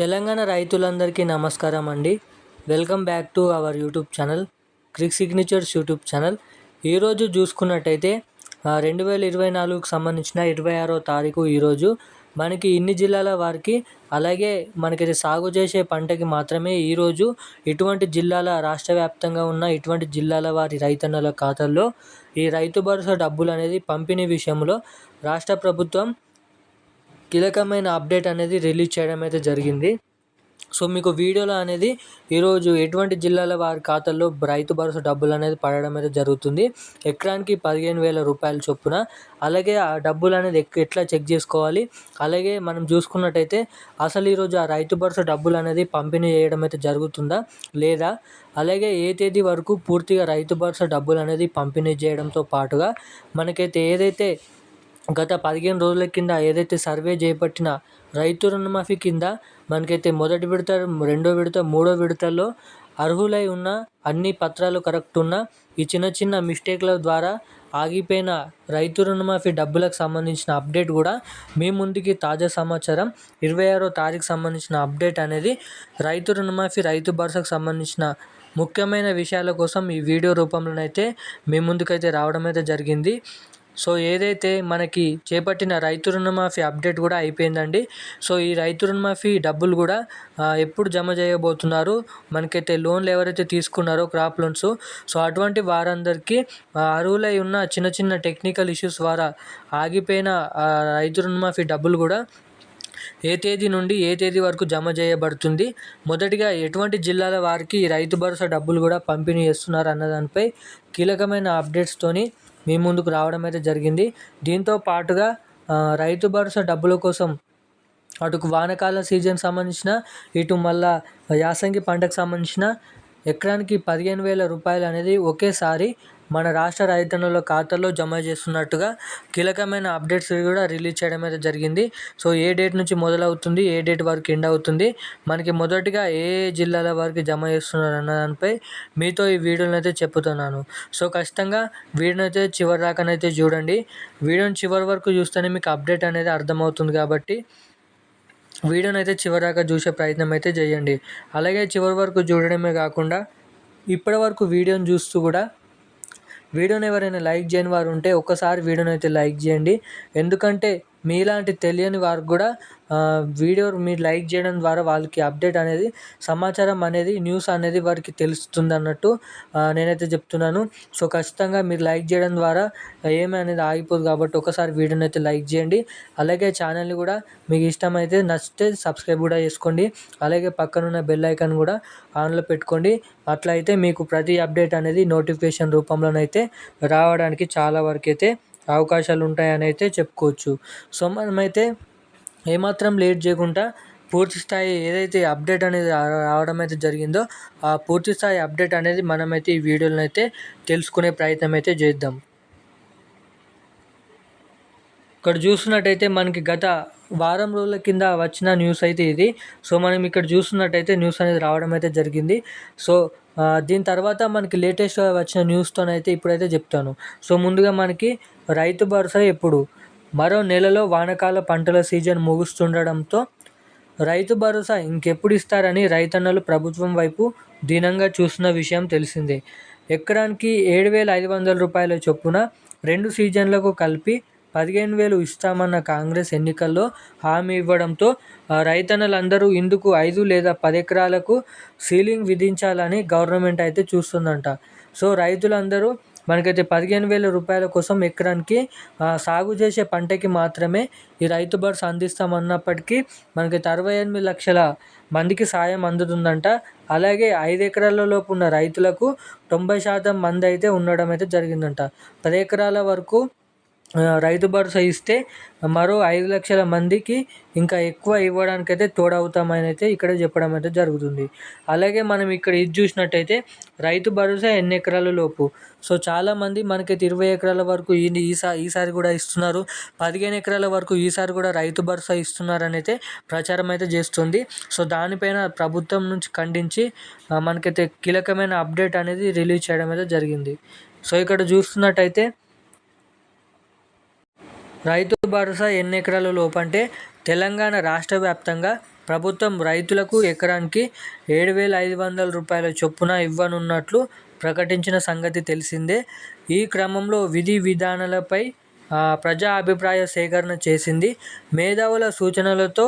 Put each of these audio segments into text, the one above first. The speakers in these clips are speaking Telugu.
తెలంగాణ రైతులందరికీ నమస్కారం అండి. Welcome back to our YouTube channel crick signatures YouTube channel. ఈరోజు చూసుకున్నట్టయితే రెండు వేల ఇరవై నాలుగుకు సంబంధించిన ఇరవై ఆరో తారీఖు ఈరోజు మనకి ఇన్ని జిల్లాల వారికి అలాగే మనకి సాగు చేసే పంటకి మాత్రమే ఈరోజు ఇటువంటి జిల్లాల రాష్ట్ర వ్యాప్తంగా ఉన్న ఇటువంటి జిల్లాల వారి రైతన్నల ఖాతాల్లో ఈ రైతు భరోసా డబ్బులు అనేది పంపిణీ విషయంలో రాష్ట్ర ప్రభుత్వం కీలకమైన అప్డేట్ అనేది రిలీజ్ చేయడం అయితే జరిగింది. సో మీకు వీడియోలో అనేది ఈరోజు ఎటువంటి జిల్లాల వారి ఖాతాల్లో రైతు భరోసా డబ్బులు అనేది పడడం అయితే జరుగుతుంది. ఎకరానికి పదిహేను వేల రూపాయల చొప్పున. అలాగే ఆ డబ్బులు అనేది ఎట్లా చెక్ చేసుకోవాలి? అలాగే మనం చూసుకున్నట్టయితే అసలు ఈరోజు ఆ రైతు భరోసా డబ్బులు అనేది పంపిణీ చేయడం అయితే జరుగుతుందా? లేదా? అలాగే ఏ తేదీ వరకు పూర్తిగా రైతు భరోసా డబ్బులు అనేది పంపిణీ చేయడంతో పాటుగా మనకైతే ఏదైతే గత పదిహేను రోజుల కింద ఏదైతే సర్వే చేపట్టిన రైతు రుణమాఫీ కింద మనకైతే మొదటి విడత రెండో విడత మూడో విడతల్లో అర్హులై ఉన్న అన్ని పత్రాలు కరెక్ట్ ఉన్న ఈ చిన్న చిన్న మిస్టేక్ల ద్వారా ఆగిపోయిన రైతు రుణమాఫీ డబ్బులకు సంబంధించిన అప్డేట్ కూడా మీ ముందుకి తాజా సమాచారం. ఇరవై ఆరో తారీఖు సంబంధించిన అప్డేట్ అనేది రైతు రుణమాఫీ రైతు భరోసాకు సంబంధించిన ముఖ్యమైన విషయాల కోసం ఈ వీడియో రూపంలోనైతే మీ ముందుకైతే రావడం అయితే జరిగింది. సో ఏదైతే మనకి చేపట్టిన రైతు రుణమాఫీ అప్డేట్ కూడా అయిపోయిందండి. సో ఈ రైతు రుణమాఫీ డబ్బులు కూడా ఎప్పుడు జమ చేయబోతున్నారు మనకైతే లోన్లు ఎవరైతే తీసుకున్నారో క్రాప్ లోన్స్. సో అటువంటి వారందరికీ అర్హులై ఉన్న చిన్న చిన్న టెక్నికల్ ఇష్యూస్ ద్వారా ఆగిపోయిన రైతు రుణమాఫీ డబ్బులు కూడా ఏ తేదీ నుండి ఏ తేదీ వరకు జమ చేయబడుతుంది. మొదటిగా ఎటువంటి జిల్లాల వారికి రైతు భరోసా డబ్బులు కూడా పంపిణీ చేస్తున్నారు అన్న దానిపై కీలకమైన అప్డేట్స్తోని మీ ముందుకు రావడం అయితే జరిగింది. దీంతో పాటుగా రైతు భరోసా డబ్బుల కోసం అటు వానకాల సీజన్ సంబంధించిన ఇటు మళ్ళా యాసంగి పంటకు సంబంధించిన ఎకరానికి పదిహేను వేల రూపాయలు అనేది ఒకేసారి మన రాష్ట్ర రైతన్నుల ఖాతాలో జమ చేస్తున్నట్టుగా కీలకమైన అప్డేట్స్ కూడా రిలీజ్ చేయడం అయితే జరిగింది. సో ఏ డేట్ నుంచి మొదలవుతుంది ఏ డేట్ వరకు ఎండ్ అవుతుంది మనకి మొదటిగా ఏ జిల్లాల వరకు జమ చేస్తున్నారు అన్న దానిపై మీతో ఈ వీడియోని అయితే చెప్తున్నాను సో ఖచ్చితంగా వీడియోని అయితే చివరి దాకానైతే చూడండి. వీడియోని చివరి వరకు చూస్తేనే మీకు అప్డేట్ అనేది అర్థమవుతుంది కాబట్టి వీడియోని అయితే చివరిదాకా చూసే ప్రయత్నం అయితే చేయండి. అలాగే చివరి వరకు చూడడమే కాకుండా ఇప్పటి వరకు వీడియోని చూస్తూ కూడా వీడియోని ఎవరైనా లైక్ చేయని వారు ఉంటే ఒక్కసారి వీడియోని అయితే లైక్ చేయండి. ఎందుకంటే మీలాంటి తెలియని వారికి కూడా వీడియో మీరు లైక్ చేయడం ద్వారా వాళ్ళకి అప్డేట్ అనేది సమాచారం అనేది న్యూస్ అనేది వారికి తెలుస్తుంది అన్నట్టు నేనైతే చెప్తున్నాను. సో ఖచ్చితంగా మీరు లైక్ చేయడం ద్వారా ఏమీ అనేది ఆగిపోదు కాబట్టి ఒకసారి వీడియోని అయితే లైక్ చేయండి. అలాగే ఛానల్ని కూడా మీకు ఇష్టమైతే నచ్చితే సబ్స్క్రైబ్ కూడా చేసుకోండి. అలాగే పక్కనున్న బెల్ ఐకాన్ కూడా ఆన్లో పెట్టుకోండి. అట్లా అయితే మీకు ప్రతి అప్డేట్ అనేది నోటిఫికేషన్ రూపంలోనైతే రావడానికి చాలా వరకు అయితే అవకాశాలు ఉంటాయని అయితే చెప్పుకోవచ్చు. సో మనమైతే ఏమాత్రం లేట్ చేయకుండా పూర్తి స్థాయి ఏదైతే అప్డేట్ అనేది రావడం అయితే జరిగిందో ఆ పూర్తి స్థాయి అప్డేట్ అనేది మనమైతే ఈ వీడియోలో అయితే తెలుసుకునే ప్రయత్నం అయితే చేద్దాం. ఇక్కడ చూస్తున్నట్టయితే మనకి గత వారం రోజుల కింద వచ్చిన న్యూస్ అయితే ఇది. సో మనం ఇక్కడ చూస్తున్నట్టయితే న్యూస్ అనేది రావడం అయితే జరిగింది. సో దీని తర్వాత మనకి లేటెస్ట్ వచ్చిన న్యూస్తోనైతే ఇప్పుడైతే చెప్తాను. సో ముందుగా మనకి రైతు భరోసా ఎప్పుడు? మరో నెలలో వానకాల పంటల సీజన్ ముగుస్తుండడంతో రైతు భరోసా ఇంకెప్పుడు ఇస్తారని రైతన్నలు ప్రభుత్వం వైపు దీనంగా చూస్తున్న విషయం తెలిసిందే. ఎకరానికి ఏడు వేల ఐదు వందల రూపాయల చొప్పున రెండు సీజన్లకు కలిపి పదిహేను వేలు ఇస్తామన్న కాంగ్రెస్ ఎన్నికల్లో హామీ ఇవ్వడంతో రైతన్నలందరూ ఇందుకు ఐదు లేదా పది ఎకరాలకు సీలింగ్ విధించాలని గవర్నమెంట్ అయితే చూస్తుందంట. సో రైతులందరూ మనకైతే పదిహేను వేల రూపాయల కోసం ఎకరానికి సాగు చేసే పంటకి మాత్రమే ఈ రైతు భరోసా అందిస్తామన్నప్పటికీ మనకి అరవై ఎనిమిది లక్షల మందికి సాయం అందుతుందంట. అలాగే ఐదు ఎకరాల లోపు ఉన్న రైతులకు తొంభై శాతం మంది అయితే ఉండడం అయితే జరిగిందంట. పది ఎకరాల వరకు రైతు భరోసా ఇస్తే మరో ఐదు లక్షల మందికి ఇంకా ఎక్కువ ఇవ్వడానికి అయితే తోడవుతామని అయితే ఇక్కడ చెప్పడం అయితే జరుగుతుంది. అలాగే మనం ఇక్కడ ఇది చూసినట్టయితే రైతు భరోసా ఎన్ని ఎకరాల లోపు? సో చాలామంది మనకైతే ఇరవై ఎకరాల వరకు ఈ ఈసారి ఈసారి కూడా ఇస్తున్నారు. పదిహేను ఎకరాల వరకు ఈసారి కూడా రైతు భరోసా ఇస్తున్నారని అయితే ప్రచారం అయితే చేస్తుంది. సో దానిపైన ప్రభుత్వం నుంచి ఖండించి మనకైతే కీలకమైన అప్డేట్ అనేది రిలీజ్ చేయడం అయితే జరిగింది. సో ఇక్కడ చూస్తున్నట్టయితే రైతు భరోసా ఎన్ని ఎకరాల లోపు అంటే తెలంగాణ రాష్ట్ర వ్యాప్తంగా ప్రభుత్వం రైతులకు ఎకరానికి ఏడు వేల ఐదు వందల రూపాయల చొప్పున ఇవ్వనున్నట్లు ప్రకటించిన సంగతి తెలిసిందే. ఈ క్రమంలో విధి విధానాలపై ప్రజా అభిప్రాయ సేకరణ చేసింది. మేధావుల సూచనలతో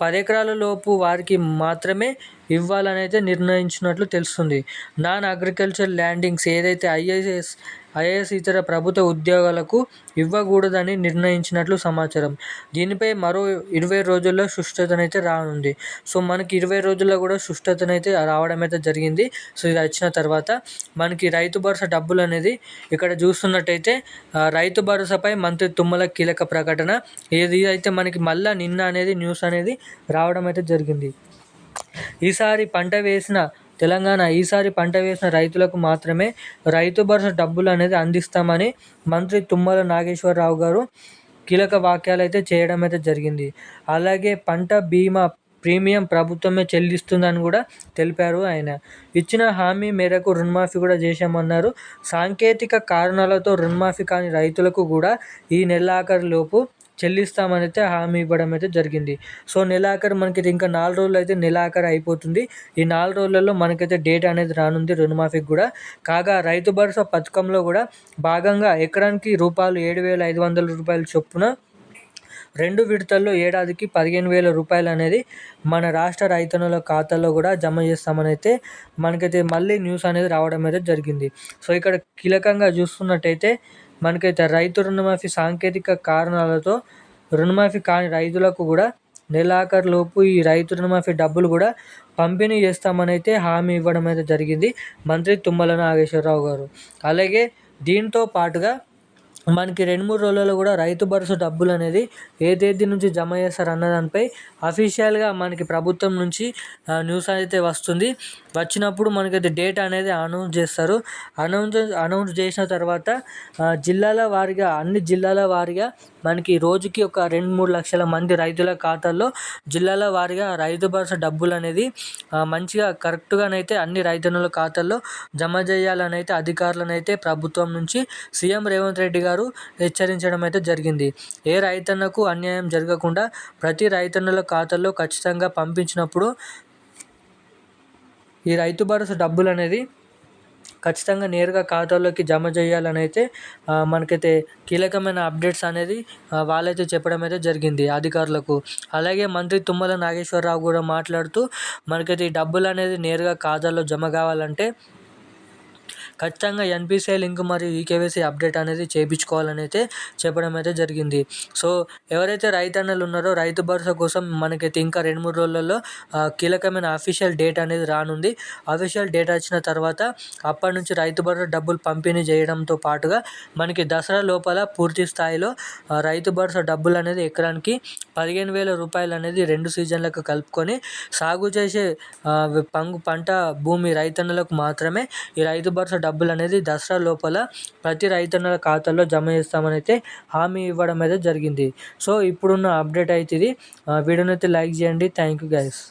పది ఎకరాల లోపు వారికి మాత్రమే ఇవ్వాలనైతే నిర్ణయించినట్లు తెలుస్తుంది. నాన్ అగ్రికల్చర్ ల్యాండింగ్స్ ఏదైతే ఐఏఎస్ ఐఏఎస్ ఇతర ప్రభుత్వ ఉద్యోగాలకు ఇవ్వకూడదని నిర్ణయించినట్లు సమాచారం. దీనిపై మరో ఇరవై రోజుల్లో సుష్టతనైతే రానుంది. సో మనకి ఇరవై రోజుల్లో కూడా సుష్టతనైతే రావడం అయితే జరిగింది. సో ఇది వచ్చిన తర్వాత మనకి రైతు భరోసా డబ్బులు అనేది ఇక్కడ చూస్తున్నట్టయితే రైతు భరోసాపై మంత్రి తుమ్మల కీలక ప్రకటన ఏది అయితే మనకి మళ్ళీ నిన్న అనేది న్యూస్ అనేది రావడం అయితే జరిగింది. ఈసారి పంట వేసిన తెలంగాణ ఈసారి పంట వేసిన రైతులకు మాత్రమే రైతు భరోసా డబ్బులు అనేది అందిస్తామని మంత్రి తుమ్మల నాగేశ్వరరావు గారు కీలక వాక్యాలు అయితే చేయడం అయితే జరిగింది. అలాగే పంట బీమా ప్రీమియం ప్రభుత్వమే చెల్లిస్తుందని కూడా తెలిపారు ఆయన. ఇచ్చిన హామీ మేరకు రుణమాఫీ కూడా చేశామన్నారు. సాంకేతిక కారణాలతో రుణమాఫీ కాని రైతులకు కూడా ఈ నెలాఖరు లోపు చెల్లిస్తామని అయితే హామీ ఇవ్వడం అయితే జరిగింది. సో నెలాఖరు మనకి ఇంకా నాలుగు రోజులు అయితే నెలాఖరు అయిపోతుంది. ఈ నాలుగు రోజులలో మనకైతే డేట్ అనేది రానుంది రుణమాఫీకి కూడా. కాగా రైతు భరోసా పథకంలో కూడా భాగంగా ఎకరానికి రూపాయలు ఏడు వేల ఐదు వందల రూపాయల చొప్పున రెండు విడతల్లో ఏడాదికి పదిహేను వేల రూపాయలు అనేది మన రాష్ట్ర రైతన్నుల ఖాతాలో కూడా జమ చేస్తామని అయితే మనకైతే మళ్ళీ న్యూస్ అనేది రావడం అయితే జరిగింది. సో ఇక్కడ కీలకంగా చూస్తున్నట్టయితే మనకైతే రైతు రుణమాఫీ సాంకేతిక కారణాలతో రుణమాఫీ కాని రైతులకు కూడా నెలాఖరులోపు ఈ రైతు రుణమాఫీ డబ్బులు కూడా పంపిణీ చేస్తామనైతే హామీ ఇవ్వడం అయితే జరిగింది. మంత్రి తుమ్మల నాగేశ్వరరావు గారు. అలాగే దీంతో పాటుగా మనకి రెండు మూడు రోజులలో కూడా రైతు భరోసా డబ్బులు అనేది ఏ తేదీ నుంచి జమ చేస్తారు అన్న దానిపై అఫీషియల్గా మనకి ప్రభుత్వం నుంచి న్యూస్ అయితే వస్తుంది. వచ్చినప్పుడు మనకైతే డేట్ అనేది అనౌన్స్ చేస్తారు. అనౌన్స్ అనౌన్స్ చేసిన తర్వాత జిల్లాల వారీగా అన్ని జిల్లాల వారీగా మనకి రోజుకి ఒక రెండు మూడు లక్షల మంది రైతుల ఖాతాల్లో జిల్లాల వారీగా రైతు భరోసా డబ్బులు అనేది మంచిగా కరెక్ట్గానైతే అన్ని రైతన్నుల ఖాతాల్లో జమ చేయాలని అయితే అధికారులను అయితే ప్రభుత్వం నుంచి సీఎం రేవంత్ రెడ్డి గారు హెచ్చరించడం అయితే జరిగింది. ఏ రైతన్నకు అన్యాయం జరగకుండా ప్రతి రైతన్నుల ఖాతాల్లో ఖచ్చితంగా పంపించినప్పుడు ఈ రైతు భరోసా డబ్బులు అనేది ఖచ్చితంగా నేరుగా ఖాతాలోకి జమ చేయాలని అయితే మనకైతే కీలకమైన అప్డేట్స్ అనేది వాళ్ళైతే చెప్పడం అయితే జరిగింది అధికారులకు. అలాగే మంత్రి తుమ్మల నాగేశ్వరరావు కూడా మాట్లాడుతూ మనకైతే ఈ డబ్బులు అనేది నేరుగా ఖాతాలో జమ కావాలంటే ఖచ్చితంగా ఎన్పిసిఐ లింక్ మరియు ఈకేవైసీ అప్డేట్ అనేది చేయించుకోవాలని అయితే చెప్పడం అయితే జరిగింది. సో ఎవరైతే రైతన్నలు ఉన్నారో రైతు భరోసా కోసం మనకైతే ఇంకా రెండు మూడు రోజులలో కీలకమైన అఫీషియల్ డేట్ అనేది రానుంది. అఫీషియల్ డేట్ వచ్చిన తర్వాత అప్పటి నుంచి రైతు భరోసా డబ్బులు పంపిణీ చేయడంతో పాటుగా మనకి దసరా లోపల పూర్తి స్థాయిలో రైతు భరోసా డబ్బులు అనేది ఎకరానికి పదిహేను వేల రూపాయలు అనేది రెండు సీజన్లకు కలుపుకొని సాగు చేసే పంగు పంట భూమి రైతన్నలకు మాత్రమే ఈ రైతు భరోసా డబ్బులు అనేది దసరా లోపల ప్రతి రైతన్నల ఖాతాలో జమ చేస్తామని అయితే హామీ ఇవ్వడం అయితే జరిగింది. సో ఇప్పుడున్న అప్డేట్ అయితే ఇది. వీడియోని అయితే లైక్ చేయండి. Thank you guys